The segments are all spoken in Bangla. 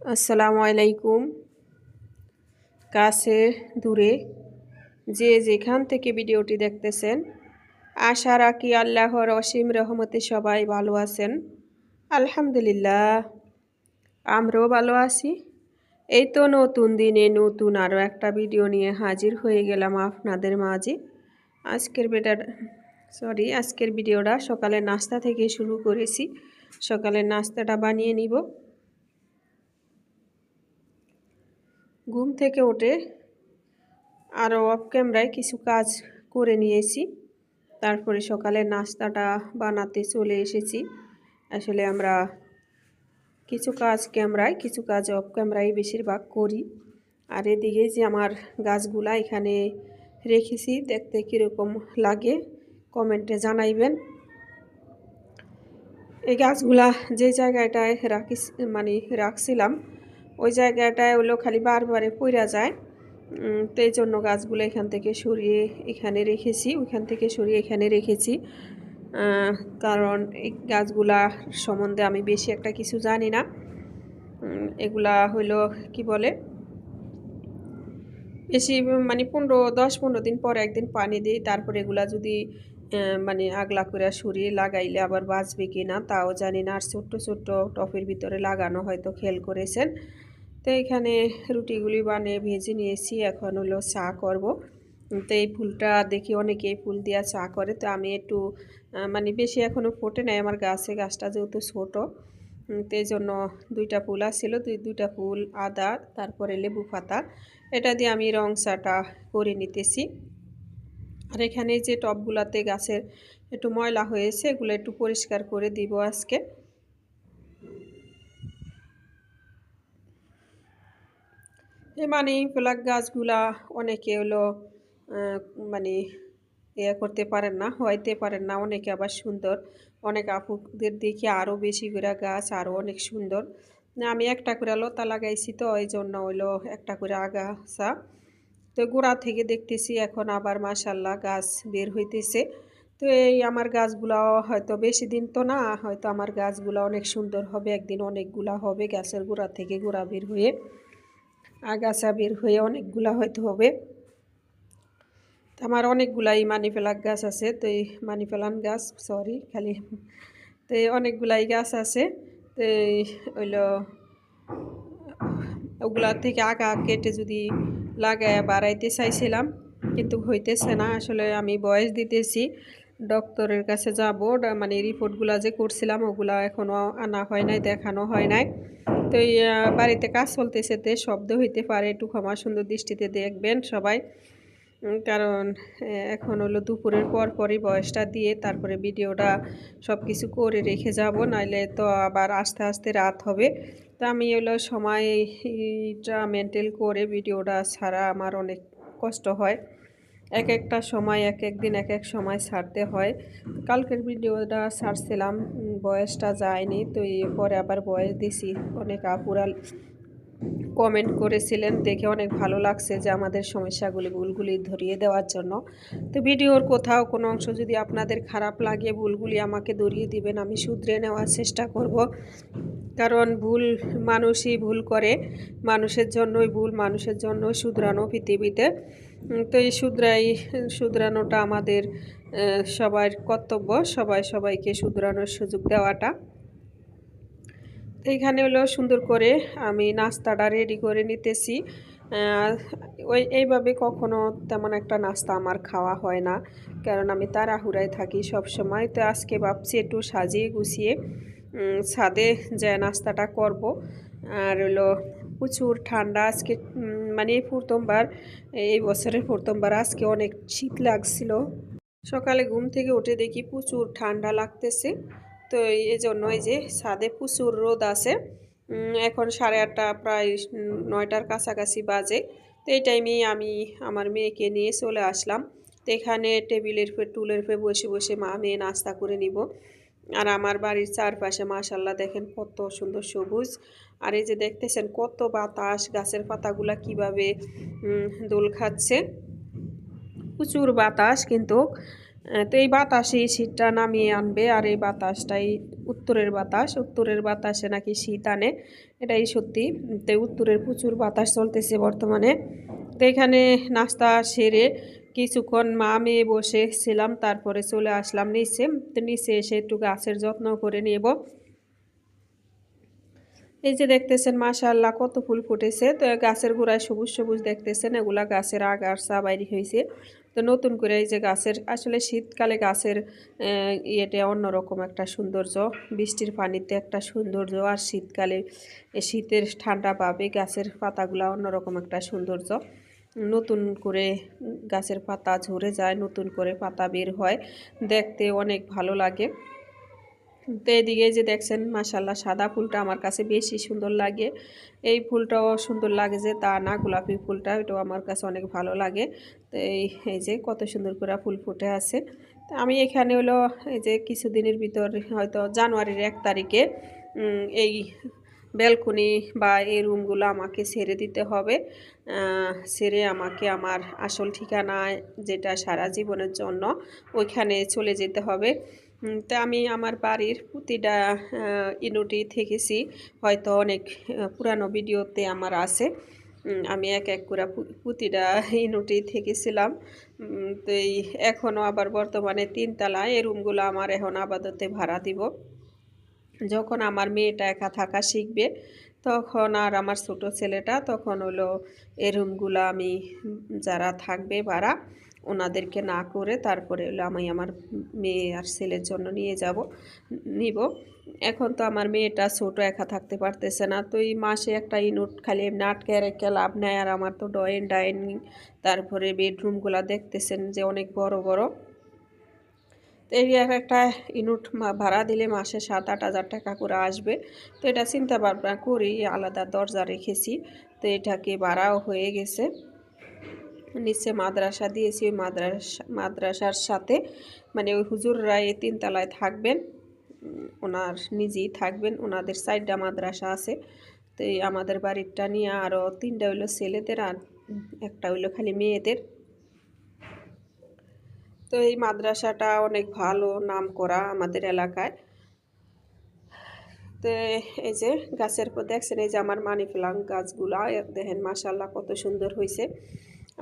আসসালামু আলাইকুম। কাছে দূরে যে যেখান থেকে ভিডিওটি দেখতেছেন, আশা রাখি আল্লাহর অসীম রহমতে সবাই ভালো আছেন। আলহামদুলিল্লাহ, আমরাও ভালো আছি। এই তো নতুন দিনে নতুন আরও একটা ভিডিও নিয়ে হাজির হয়ে গেলাম আপনাদের মাঝে। আজকের বেটার সরি, আজকের ভিডিওটা সকালে নাস্তা থেকে শুরু করেছি। সকালের নাস্তাটা বানিয়ে নিব। ঘুম থেকে উঠে আরও অফ ক্যামেরায় কিছু কাজ করে নিয়েছি। তারপরে সকালে নাস্তাটা বানাতে চলে এসেছি। আসলে আমরা কিছু কাজ ক্যামেরায় কিছু কাজ অফ ক্যামেরায় বেশিরভাগ করি। আর এদিকে যে আমার গাছগুলা এখানে রেখেছি, দেখতে কীরকম লাগে কমেন্টে জানাইবেন। এই গাছগুলা যে জায়গাটায় রাখি মানে রাখছিলাম ওই জায়গাটায় হলো খালি বারবারে পইরা যায়। তো এই জন্য গাছগুলো এখান থেকে সরিয়ে এখানে রেখেছি, ওইখান থেকে সরিয়ে এখানে রেখেছি। কারণ এই গাছগুলা সম্বন্ধে আমি বেশি একটা কিছু জানি না। এগুলা হইল, কি বলে? বেশি মানে পনেরো, দশ, পনেরো দিন পর একদিন পানি দিই, তারপরে এগুলা যদি মানে আগলা করে সরিয়ে লাগাইলে আবার বাঁচবে কি না তাও জানি না। আর ছোট্ট ছোট্ট টপের ভিতরে লাগানো হয়তো খেয়াল করেছেন। তো এখানে রুটিগুলি বানিয়ে ভেজে নিয়েছি। এখন হলো চা করব। তো এই ফুলটা দেখি অনেকেই ফুল দিয়া চা করে। তো আমি একটু মানে বেশি এখনও ফোটে নাই আমার গাছে। গাছটা যেহেতু ছোটো তো এই জন্য দুইটা ফুল আসছিল দুই, দুইটা ফুল আদা, তারপরে লেবু পাতা। এটা দিয়ে আমি রং চাটা করে নিতেছি। আর এখানে যে টবগুলাতে গাছের একটু ময়লা হয়েছে, এগুলো একটু পরিষ্কার করে দিব আজকে। মানি প্লাগ গাছগুলা অনেকে হলো মানে ইয়ে করতে পারেন না হইতে পারেন না, অনেকে আবার সুন্দর। অনেক আপুদের দেখি আরও বেশি করে গাছ আরও অনেক সুন্দর। না, আমি একটা করে লতা লাগাইছি তো ওই জন্য হইল একটা করে আগাছা। তো গোড়া থেকে দেখতেছি এখন আবার মাসাল্লাহ গাছ বের হইতেছে। তো এই আমার গাছগুলো হয়তো বেশি দিন তো না, হয়তো আমার গাছগুলো অনেক সুন্দর হবে, একদিন অনেকগুলা হবে গাছের গোড়া থেকে গোড়া বের হয়ে। আগাছা বের হয়ে অনেকগুলা হয়তো হবে। আমার অনেকগুলাই মানি প্লাক গাছ আছে। তো এই মানি প্লান গাছ সরি খালি তো অনেকগুলাই গাছ আছে। তো হইল, ওগুলা থেকে আগা কেটে যদি লাগায় বাড়াইতে চাইছিলাম, কিন্তু হইতেছে না। আসলে আমি বয়স দিতেছি, ডক্টরের কাছে যাব। মানে রিপোর্টগুলা যে করছিলাম, ওগুলা এখনও আনা হয় নাই, দেখানো হয় নাই। তো বাড়িতে কাজ চলতেছে তে, শব্দ হইতে পারে, একটু ক্ষমা সুন্দর দৃষ্টিতে দেখবেন সবাই। কারণ এখন হলো দুপুরের পর পরই বয়সটা দিয়ে তারপরে ভিডিওটা সব কিছু করে রেখে যাব, নাইলে তো আবার আস্তে আস্তে রাত হবে। তো আমি হলো সময়টা মেনটেন করে ভিডিওটা ছাড়া আমার অনেক কষ্ট হয়। এক একটা সময়, এক এক দিন, এক এক সময় ছাড়তে হয়। কালকের ভিডিওটা ছাড়ছিলাম বয়সটা যায়নি, তো পরে আবার বয়স দিছি। অনেক আপুরাল কমেন্ট করেছিলেন, দেখে অনেক ভালো লাগছে যে আমাদের সমস্যাগুলি ভুলগুলি ধরিয়ে দেওয়ার জন্য। তো ভিডিওর কোথাও কোনো অংশ যদি আপনাদের খারাপ লাগে, ভুলগুলি আমাকে ধরিয়ে দিবেন, আমি শুধরে নেওয়ার চেষ্টা করব। কারণ ভুল মানুষই ভুল করে, মানুষের জন্যই ভুল, মানুষের জন্য শুধরানো পৃথিবীতে। তো এই শুধরাই, শুধরানোটা আমাদের সবার কর্তব্য, সবাই সবাইকে শুধরানোর সুযোগ দেওয়াটা। এইখানে হলো সুন্দর করে আমি নাস্তাটা রেডি করে নিতেছি। ওই, এইভাবে কখনো তেমন একটা নাস্তা আমার খাওয়া হয় না, কারণ আমি তাড়াহুড়ায় থাকি সব সময় তো আজকে ভাবছি একটু সাজিয়ে গুছিয়ে ছাদে যে নাস্তাটা করব, আর হলো প্রচুর ঠান্ডা। আজকে মানে প্রথমবার, এই বছরের প্রথমবার আজকে অনেক শীত লাগছিল। সকালে ঘুম থেকে উঠে দেখি প্রচুর ঠান্ডা লাগতেছে। তো এই জন্য এই যে ছাদে প্রচুর রোদ আছে। এখন সাড়ে আটটা, প্রায় নয়টার কাছাকাছি বাজে। তো এই টাইমেই আমি আমার মেয়েকে নিয়ে চলে আসলাম। তো এখানে টেবিলের ফে, টুলের ফে বসে বসে মা, মেয়ে নাস্তা করে নিব। আর আমার বাড়ির চারপাশে মাশাল্লাহ দেখেন কত সুন্দর সবুজ। আর এই যে দেখতেছেন কত বাতাস, গাছের পাতাগুলা কীভাবে দোল খাচ্ছে। প্রচুর বাতাস কিন্তু। তো এই বাতাসে এই শীতটা নামিয়ে আনবে আর এই বাতাসটাই উত্তরের বাতাস। উত্তরের বাতাসে নাকি শীত আনে, এটাই সত্যি। তো উত্তরের প্রচুর বাতাস চলতেছে বর্তমানে। তো এখানে নাস্তা সেরে কিছুক্ষণ মা মেয়ে বসেছিলাম তারপরে চলে আসলাম নিচে। তো নিচে এসে একটু গাছের যত্ন করে নেব। এই যে দেখতেছেন, মাশাআল্লাহ কত ফুল ফুটেছে। তো গাছের গোড়ায় সবুজ সবুজ দেখতেছেন, এগুলা গাছের আগাছা বাইরি হয়েছে তো নতুন করে এই যে গাছের, আসলে শীতকালে গাছের ইয়েটা অন্যরকম একটা সৌন্দর্য। বৃষ্টির পানিতে একটা সৌন্দর্য আর শীতকালে শীতের ঠান্ডা পাবে, গাছের পাতাগুলা অন্যরকম একটা সৌন্দর্য। নতুন করে গাছের পাতা ঝরে যায়, নতুন করে পাতা বের হয়। দেখতে অনেক ভালো লাগে। তো এদিকে যে দেখছেন মাসাল্লাহ সাদা ফুলটা আমার কাছে বেশি সুন্দর লাগে। এই ফুলটাও সুন্দর লাগে যে তা না, গোলাপি ফুলটা, এটাও আমার কাছে অনেক ভালো লাগে। তো এই এই যে কত সুন্দর করে ফুল ফুটে আছে। তো আমি এখানে হলো, এই যে কিছুদিনের ভিতর হয়তো জানুয়ারির এক তারিখে এই ব্যালকনি বা এই রুমগুলো আমাকে ছেড়ে দিতে হবে। ছেড়ে আমাকে আমার আসল ঠিকানায় যেটা সারা জীবনের জন্য, ওইখানে চলে যেতে হবে। তা আমি আমার বাড়ির প্রতিটা ইনুটি থেকেছি হয়তো অনেক পুরানো ভিডিওতে আমার আছে। আমি এক এক করে প্রতিটা ইনুটি থেকেছিলাম তো এই এখনও আবার বর্তমানে তিনতলায় এই রুমগুলো আমার এখন আপাততে ভাড়া দিব। যখন আমার মেয়েটা একা থাকা শিখবে, তখন আর আমার ছোট ছেলেটা, তখন হলো এই রুমগুলো আমি যারা থাকবে, ভাড়া ওনাদেরকে না করে তারপরে হলো আমি আমার মেয়ে আর ছেলের জন্য নিয়ে যাব, নিব। এখন তো আমার মেয়েটা ছোটো, একা থাকতে পারতেছে না। তো এই মাসে একটা ইনুট খালি এমনি আটকে রেখে লাভ নেয় আর আমার তো ডয়েন ডাইনিং, তারপরে বেডরুমগুলো দেখতেছেন যে অনেক বড় বড়। তো এই এক একটা ইউনিট ভাড়া দিলে মাসে সাত, আট হাজার টাকা করে আসবে। তো এটা চিন্তা ভাবনা করি আলাদা দরজা রেখেছি। তো এটাকে ভাড়াও হয়ে গেছে। নিচে মাদ্রাসা দিয়েছি, ওই মাদ্রাসা, মাদ্রাসার সাথে মানে ওই হুজুররা এই তিনতলায় থাকবেন ওনার নিজেই থাকবেন, ওনাদের সাইডটা মাদ্রাসা আছে, তো এই আমাদের বাড়িটা নিয়ে আরও তিনটা হইল ছেলেদের আর একটা হইল খালি মেয়েদের। তো এই মাদ্রাসাটা অনেক ভালো নাম করা আমাদের এলাকায়। তো এই যে গাছের পর দেখছেন, এই যে আমার মানি প্লান্ট গাছগুলা, দেখেন মাশাল্লাহ কত সুন্দর হয়েছে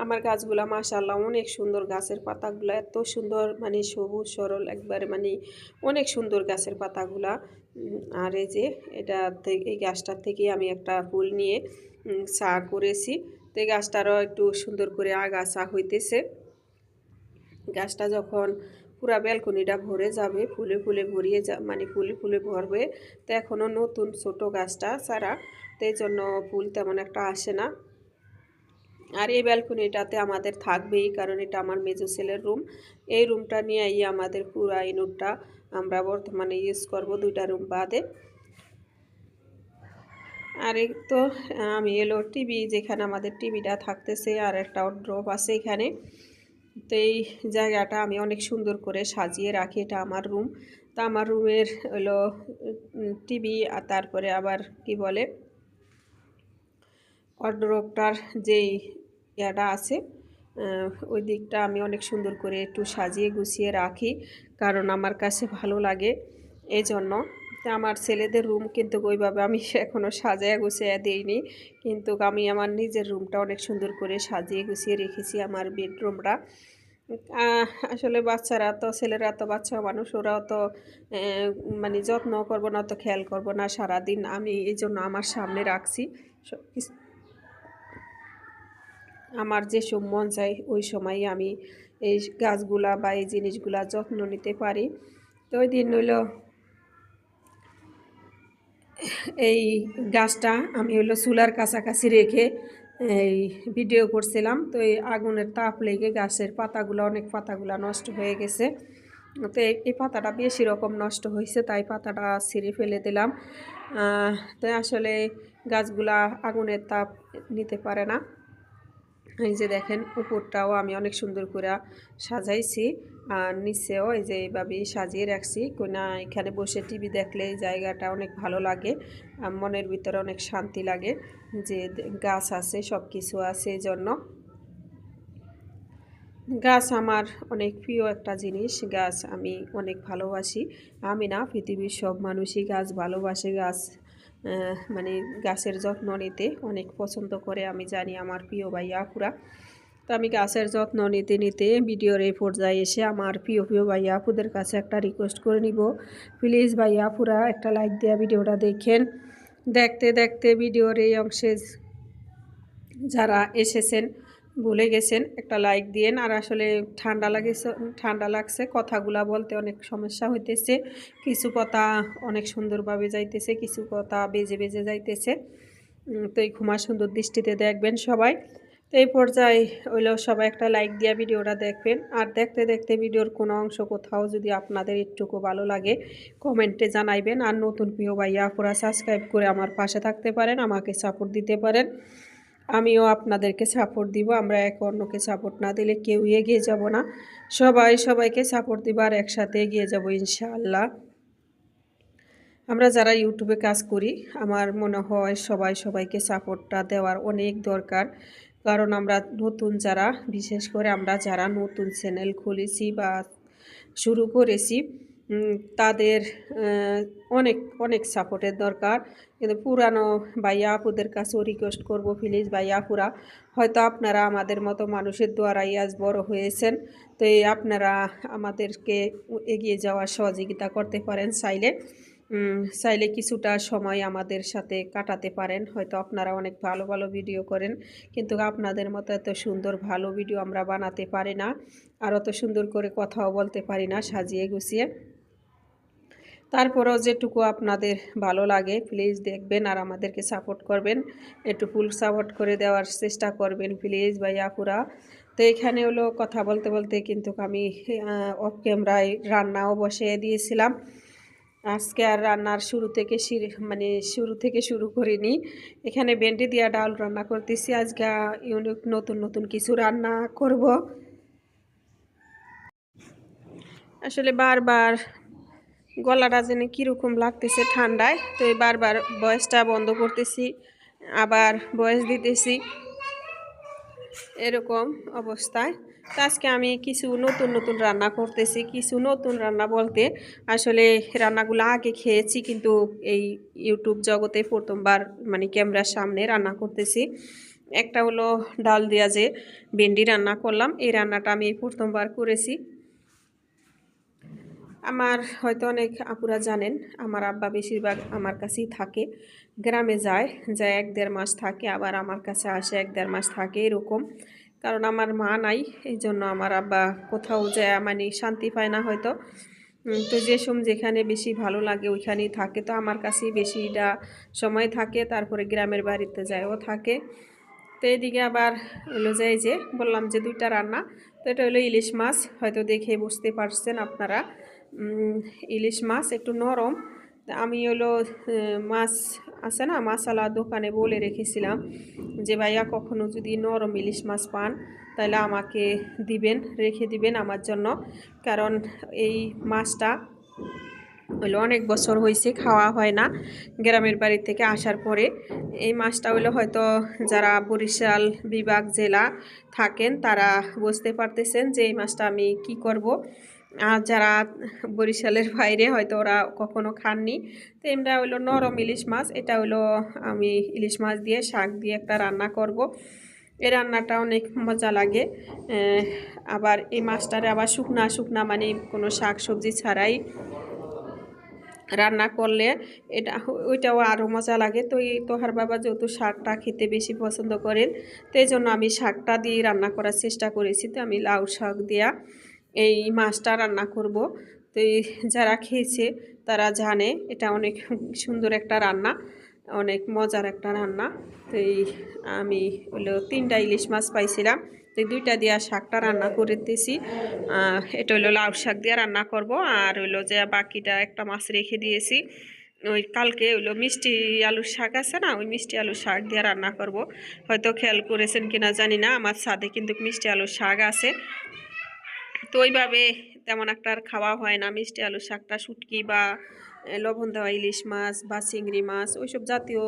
আমার গাছগুলা মাশাল্লাহ অনেক সুন্দর গাছের পাতাগুলো, এত সুন্দর মানে সবুজ, সরল, একবারে মানে অনেক সুন্দর গাছের পাতাগুলা। আর এই যে এটা এই গাছটার থেকে আমি একটা ফুল নিয়ে চা করেছি। তো এই গাছটারও একটু সুন্দর করে আগাছা হইতেছে। গাছটা যখন পুরা ব্যালকনিটা ভরে যাবে, ফুলে ফুলে ভরিয়ে যা মানে ফুলে ফুলে ভরবে, তো এখনও নতুন ছোট গাছটা ছাড়া, তো এই জন্য ফুল তেমন একটা আসে না। আর এই ব্যালকনিটাতে আমাদের থাকবেই, কারণ এটা আমার মেজো ছেলের রুম। এই রুমটা নিয়েই আমাদের পুরা ইনুটটা আমরা বর্তমানে ইউজ করব দুইটা রুম বাদে। আর এই তো, আমি এলো টিভি, যেখানে আমাদের টিভিটা থাকতেছে, আর একটা ড্রপ আছে এখানে। তো এই জায়গাটা আমি অনেক সুন্দর করে সাজিয়ে রাখি, এটা আমার রুম। তা আমার রুমের হলো টিভি, আর তারপরে আবার কি বলে ওয়ার্ডরোবটার যেই ইয়াটা আছে। ওই দিকটা আমি অনেক সুন্দর করে একটু সাজিয়ে গুছিয়ে রাখি কারণ আমার কাছে ভালো লাগে এই জন্য আমার ছেলেদের রুম কিন্তু ওইভাবে আমি এখনও সাজিয়ে গুছিয়ে দিইনি। কিন্তু আমি আমার নিজের রুমটা অনেক সুন্দর করে সাজিয়ে গুছিয়ে রেখেছি আমার বেডরুমটা। আসলে বাচ্চারা তো, ছেলেরা তো, বাচ্চা মানুষ, ওরাও তো মানে যত্ন করব না তো খেয়াল করব না সারাদিন। আমি এই জন্য আমার সামনে রাখছি। সব কিছু আমার যেসব মন চাই ওই সময় আমি এই গাছগুলা বা এই জিনিসগুলা যত্ন নিতে পারি। তো ওই দিন হইল, এই গাছটা আমি হইল চুলার কাছাকাছি রেখে, এই ভিডিও করছিলাম। তো এই আগুনের তাপ লেগে গাছের পাতাগুলো, অনেক পাতাগুলো নষ্ট হয়ে গেছে। তো এই পাতাটা বেশি রকম নষ্ট হয়েছে তাই পাতাটা ছিঁড়ে ফেলে দিলাম। তো আসলে গাছগুলা আগুনের তাপ নিতে পারে না। এই যে দেখেন, উপরটাও আমি অনেক সুন্দর করে সাজাইছি। আর নিচেও এই যে এইভাবেই সাজিয়ে রাখছি। কোনা এখানে বসে টিভি দেখলে এই জায়গাটা অনেক ভালো লাগে। মনের ভিতরে অনেক শান্তি লাগে যে গাছ আছে সব কিছু আছে এই জন্য। গাছ আমার অনেক প্রিয় একটা জিনিস। গাছ আমি অনেক ভালোবাসি। আমি না পৃথিবীর সব মানুষই গাছ ভালোবাসে। গাছ মানে গাছের যত্ন নিতে অনেক পছন্দ করে, আমি জানি আমার প্রিয় ভাই আপুরা। তো আমি গাছের যত্ন নিতে নিতে ভিডিওর এই পর্যায়ে এসে আমার প্রিয় প্রিয় ভাই আপুদের কাছে একটা রিকোয়েস্ট করে নিব। প্লিজ ভাই আপুরা, একটা লাইক দেওয়া ভিডিওটা দেখেন। দেখতে দেখতে ভিডিওর এই অংশে যারা এসেছেন ভুলে গেছেন, একটা লাইক দিয়েন। আর আসলে ঠান্ডা লাগেছে, ঠান্ডা লাগছে, কথাগুলা বলতে অনেক সমস্যা হইতেছে। কিছু কথা অনেক সুন্দরভাবে যাইতেছে, কিছু কথা বেজে বেজে যাইতেছে। তো এই ঘুমা সুন্দর দৃষ্টিতে দেখবেন সবাই। তো এই পর্যায়ে হইল সবাই একটা লাইক দিয়া ভিডিওটা দেখবেন। আর দেখতে দেখতে ভিডিওর কোনো অংশ কোথাও যদি আপনাদের একটুকু ভালো লাগে কমেন্টে জানাইবেন। আর নতুন প্রিয় ভাইয়া পুরা সাবস্ক্রাইব করে আমার পাশে থাকতে পারেন, আমাকে সাপোর্ট দিতে পারেন। আমিও আপনাদেরকে সাপোর্ট দিব, আমরা এক অন্যকে সাপোর্ট না দিলে কেউ এগিয়ে যাব না। সবাই সবাইকে সাপোর্ট দিব আর একসাথে এগিয়ে যাব ইনশাআল্লাহ। আমরা যারা ইউটিউবে কাজ করি, আমার মনে হয় সবাই সবাইকে সাপোর্টটা দেওয়ার অনেক দরকার। কারণ আমরা নতুন যারা, বিশেষ করে আমরা যারা নতুন চ্যানেল খুলেছি বা শুরু করেছি তাদের অনেক অনেক সাপোর্টের দরকার। কিন্তু পুরানো ভাইয়া আপুদের কাছেও রিকোয়েস্ট করব প্লিজ ভাইয়া আপুরা, হয়তো আপনারা আমাদের মতো মানুষের দ্বারাই আজ বড় হয়েছেন। তো এই আপনারা আমাদেরকে এগিয়ে যাওয়ার সহযোগিতা করতে পারেন চাইলে। চাইলে কিছুটা সময় আমাদের সাথে কাটাতে পারেন। হয়তো আপনারা অনেক ভালো ভালো ভিডিও করেন। কিন্তু আপনাদের মতো এত সুন্দর, ভালো ভিডিও আমরা বানাতে পারি না। আর অত সুন্দর করে কথাও বলতে পারি না, সাজিয়ে গুছিয়ে। তারপরেও যেটুকু আপনাদের ভালো লাগে প্লিজ দেখবেন আর আমাদেরকে সাপোর্ট করবেন। একটু ফুল সাপোর্ট করে দেওয়ার চেষ্টা করবেন প্লিজ ভাই আপুরা। তো এখানে হলো কথা বলতে বলতে কিন্তু আমি অফ ক্যামেরায় রান্নাও বসিয়ে দিয়েছিলাম। আজকে আর রান্নার শুরু থেকে মানে শুরু থেকে শুরু করিনি। এখানে ভেন্ডি দিয়া ডাল রান্না করতেছি। আজকে ইউনিক নতুন নতুন কিছু রান্না করব। আসলে বারবার গলাটা যেন কীরকম লাগতেছে ঠান্ডায়। তো এই বারবার বয়সটা বন্ধ করতেছি, আবার বয়স দিতেছি। এরকম অবস্থায়। তো আজকে আমি কিছু নতুন নতুন রান্না করতেছি। কিছু নতুন রান্না বলতে আসলে রান্নাগুলো আগে খেয়েছি, কিন্তু এই ইউটিউব জগতে প্রথমবার মানে ক্যামেরার সামনে রান্না করতেছি। একটা হলো ডাল দিয়া যে ভেন্ডি রান্না করলাম। এই রান্নাটা আমি প্রথমবার করেছি। আমার হয়তো অনেক আপুরা জানেন, আমার আব্বা বেশিরভাগ আমার কাছেই থাকে। গ্রামে যায় যায় এক দেড় মাস থাকে, আবার আমার কাছে আসে এক দেড় মাস থাকে এরকম। কারণ আমার মা নাই, এই জন্য আমার আব্বা কোথাও যায় মানে শান্তি পায় না হয়তো। তো যে সম যেখানে বেশি ভালো লাগে ওইখানেই থাকে। তো আমার কাছেই বেশিটা সময় থাকে, তারপরে গ্রামের বাড়িতে যায়ও থাকে। তো এদিকে আবার হলো যে, এই যে বললাম যে দুইটা রান্না, তো এটা হলো ইলিশ মাছ। হয়তো দেখে বুঝতে পারছেন আপনারা। ইলিশ মাছ একটু নরম। আমি হলো মাছ আছে না মাসালা দোকানে বলে রেখেছিলাম যে, ভাইয়া, কখনো যদি নরম ইলিশ মাছ পান তাহলে আমাকে দিবেন, রেখে দিবেন আমার জন্য। কারণ এই মাছটা হলো অনেক বছর হয়েছে খাওয়া হয় না গ্রামের বাড়ি থেকে আসার পরে। এই মাছটা হলো হয়তো যারা বরিশাল বিভাগ জেলা থাকেন, তারা বুঝতে পারতেছেন যে, এই মাছটা আমি কি করব? যারা বরিশালের বাইরে হয়তো ওরা কখনো খাননি, তো এমরা হলো নরম ইলিশ মাছ, এটা হলো আমি ইলিশ মাছ দিয়ে শাক দিয়ে একটা রান্না করব। এই রান্নাটা অনেক মজা লাগে। আবার এই মাছটারে আবার শুকনা শুকনা মানে কোনো শাক সবজি ছাড়াই রান্না করলে এটা, ওইটাও আরও মজা লাগে। তো এই তোহার বাবা যেহেতু শাকটা খেতে বেশি পছন্দ করেন, তো এই জন্য আমি শাকটা দিয়ে রান্না করার চেষ্টা করেছি। তো আমি লাউ শাক দিয়া এই মাছটা রান্না করব। তো যারা খেয়েছে, তারা জানে এটা অনেক সুন্দর একটা রান্না, অনেক মজার একটা রান্না। তো এই আমি হলো তিনটা ইলিশ মাছ পাইছিলাম, তো দুইটা দিয়া শাকটা রান্না করে দিয়েছি এটা হলো লাউ শাক দিয়ে রান্না করব, আর হইল যে বাকিটা একটা মাছ রেখে দিয়েছি। ওই কালকে হইল মিষ্টি আলুর শাক আছে না, ওই মিষ্টি আলুর শাক দিয়ে রান্না করব। হয়তো খেয়াল করেছেন কিনা জানি না, আমার সাথে কিন্তু মিষ্টি আলুর শাক আছে। তো ওইভাবে তেমন একটা আর খাওয়া হয় না। মিষ্টি আলুর শাকটা শুটকি বা লবণ দেওয়া ইলিশ মাছ বা চিংড়ি মাছ, ওইসব জাতীয়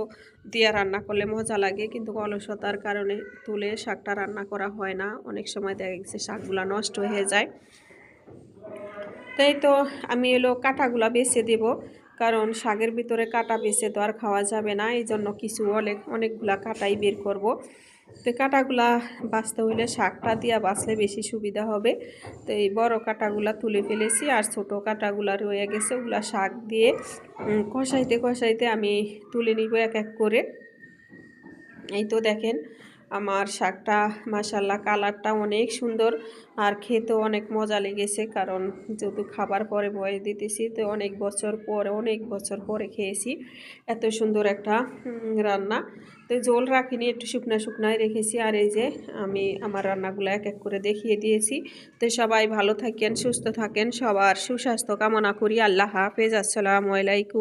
দিয়ে রান্না করলে মজা লাগে। কিন্তু অলসতার কারণে তুলে শাকটা রান্না করা হয় না। অনেক সময় দেখা গেছে শাকগুলো নষ্ট হয়ে যায়। তাই তো আমি এলো কাঁটাগুলা বেছে দেব। কারণ শাকের ভিতরে কাঁটা বেছে তো আর খাওয়া যাবে না। এই জন্য কিছু অনেক, অনেকগুলা কাঁটাই বের করব। তো কাঁটাগুলা বাঁচতে হইলে শাকটা দিয়া বাঁচলে বেশি সুবিধা হবে। তো এই বড় কাঁটাগুলা তুলে ফেলেছি আর ছোট কাঁটাগুলা রয়ে গেছে, ওগুলা শাক দিয়ে কষাইতে কষাইতে আমি তুলে নিব এক এক করে। এই তো দেখেন আমার শাকটা মাসাল্লাহ কালারটা অনেক সুন্দর আর খেতেও অনেক মজা লেগেছে কারণ যেহেতু খাবার পরে বয়স দিতেছি, তো অনেক বছর পরে, অনেক বছর পরে খেয়েছি। এত সুন্দর একটা রান্না। তো জল রাখিনি, একটু শুকনা শুকনায় রেখেছি আর এই যে আমি আমার রান্নাগুলো এক এক করে দেখিয়ে দিয়েছি। তো সবাই ভালো থাকেন, সুস্থ থাকেন, সবার সুস্বাস্থ্য কামনা করি। আল্লাহ হাফেজ, আসসালামু আলাইকুম।